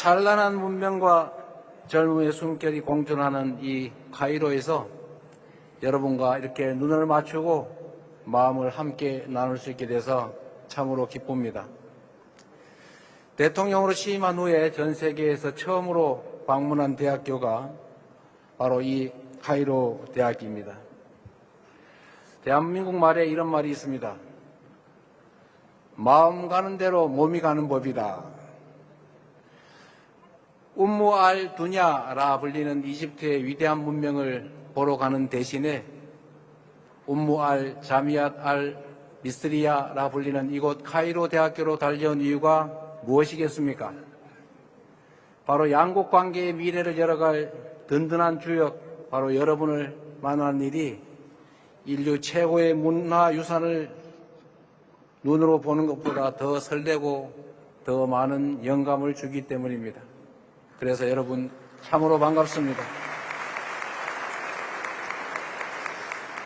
찬란한 문명과 젊음의 숨결이 공존하는 이 카이로에서 여러분과 이렇게 눈을 맞추고 마음을 함께 나눌 수 있게 돼서 참으로 기쁩니다. 대통령으로 취임한 후에 전 세계에서 처음으로 방문한 대학교가 바로 이 카이로 대학입니다. 대한민국 말에 이런 말이 있습니다. 마음 가는 대로 몸이 가는 법이다. 움무 알 두냐라 불리는 이집트의 위대한 문명을 보러 가는 대신에 움무 알 자미앗 알 미스리아라 불리는 이곳 카이로 대학교로 달려온 이유가 무엇이겠습니까? 바로 양국 관계의 미래를 열어갈 든든한 주역, 바로 여러분을 만난 일이 인류 최고의 문화 유산을 눈으로 보는 것보다 더 설레고 더 많은 영감을 주기 때문입니다. 그래서 여러분 참으로 반갑습니다.